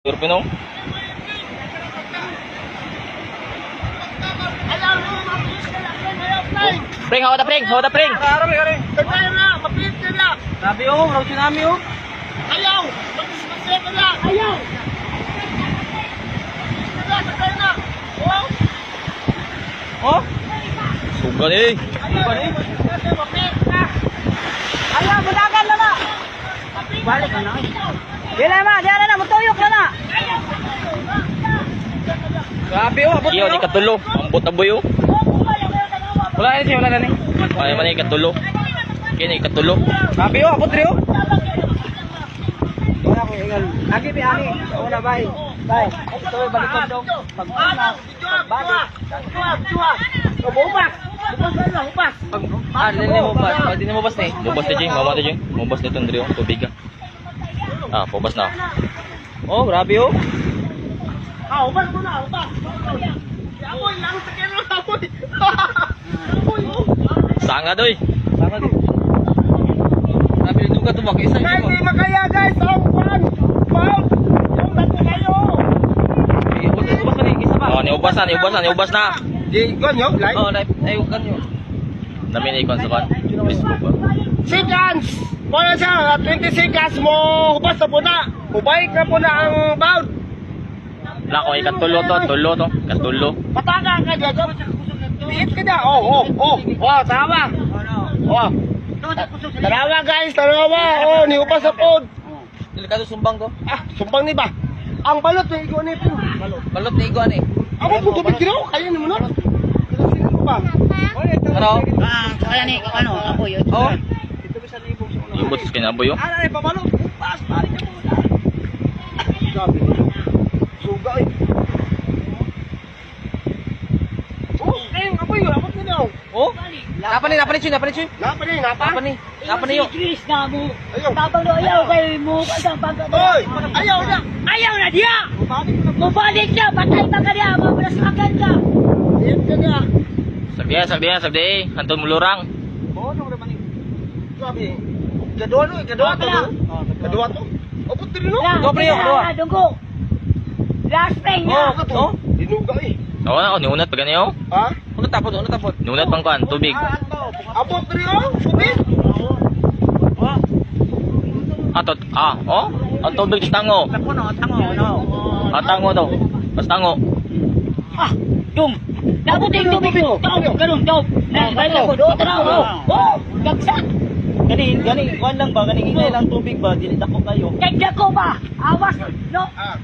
Pilipino. Ayaw mo, mapis ka lang yan, ayaw, Pring. Pring, hawa na pring, hawa na pring. Karami ka rin. Kaya na, mapis ka na. Sabi oh, raw tsunami oh. Ayaw, mapis ka na. Ayaw. Sakay na. Oh, Oh, Sugan eh. ayaw. Mapis ka. ayaw, budagan na na. Balik ka na. Dila ma, dila na, mutuyok na na. Grabe oh, abot Iyo, mo. di katulo. Ambot na boy oh. Wala na siya, wala na ni. Ay, man ikatulo. Kini ikatulo. Grabe oh, abot rin oh. Wala ko ingal. Agi pi ani. Wala bay. Bay. Ito balikan daw. Pag Balik. Upas ka na, upas. pag ah, lili mo ba? Pag di mo bas ni. Mubas na Jing, mama na Jing. Mubas na itong drio, tubig ah. Ah, pubas na. Oh, grabe oh. Upas mo na, upas. Amoy lang sa kero, amoy. Amoy. Sanga doy. Sama di. Grabe yung duga tumak isa Guys, hindi makaya guys, ang pan. Pan. Yung dati kayo. Ubas ni isa pa. Oh, ni ubas na, ni ubas na, ni ubas na. Di, ganyo, like. Oh, na ay kan yo. Dami na ikon sa kan. Facebook ah. Seconds! Wala siya, 20 seconds mo hubas na po na. Hubay ka po na ang bound. Wala ko ikatulo to, tulo to. Katulo. Pataga ka dyan. Liit ka na. Oh, oh, oh. Oh, tama. Oh. Tarawa guys, tarawa. Oh, ni hubas na po. Delikado sumbang to. Ah, sumbang ni ba? Ang balot na igo ni po. Balot. Balot ni iguan eh. Ako po tubig kino, kaya ni mo na. Ko ba? Ano? Ah, kaya ni ano, ako yun. Oh. Lubot sa kinaboy oh. Ano ni pabalot? Pas, pari ka po daw. Oh. Napa ni, napa ni chuy, napa ni chuy. Napa ni, napa? Napa ni. Napa ni yo. Chris na mo. Ayaw. Tabang do ayaw kay mo kadang pagka. Oy, ayaw na. Ayaw na dia. Mabalik ko na. Mabalik na, patay pa ka dia, mabalas ka. Ka mulurang. Oo, naman yung... Grabe. Kadua no, kadua to. Wala. no? Kadua to. Abot din no. Na, Dua, pre, kaya dua. na, Dunggo. Last thing Oh, na. Oh. Dinuga eh. Oo na, oh, niunat pa ganyan oh. Ha? Ano tapon, ano tapon? Niunat pang kuan, tubig. Abot din oh. Puti. Atot, ah, oh. Ang tubig sa tango. Tapon no, tango no. Ah, tango daw. Pas tango. Ah, dum. Nabuting tubig ko. Tawag, ganun, tawag. Na, ganun ko, do, tara, oh. Oh, gagsak. Gani, gani, kuan lang ba? Gani ingay lang tubig ba? Dili dako kayo. Kaya ko ba? Awas, no? Ah.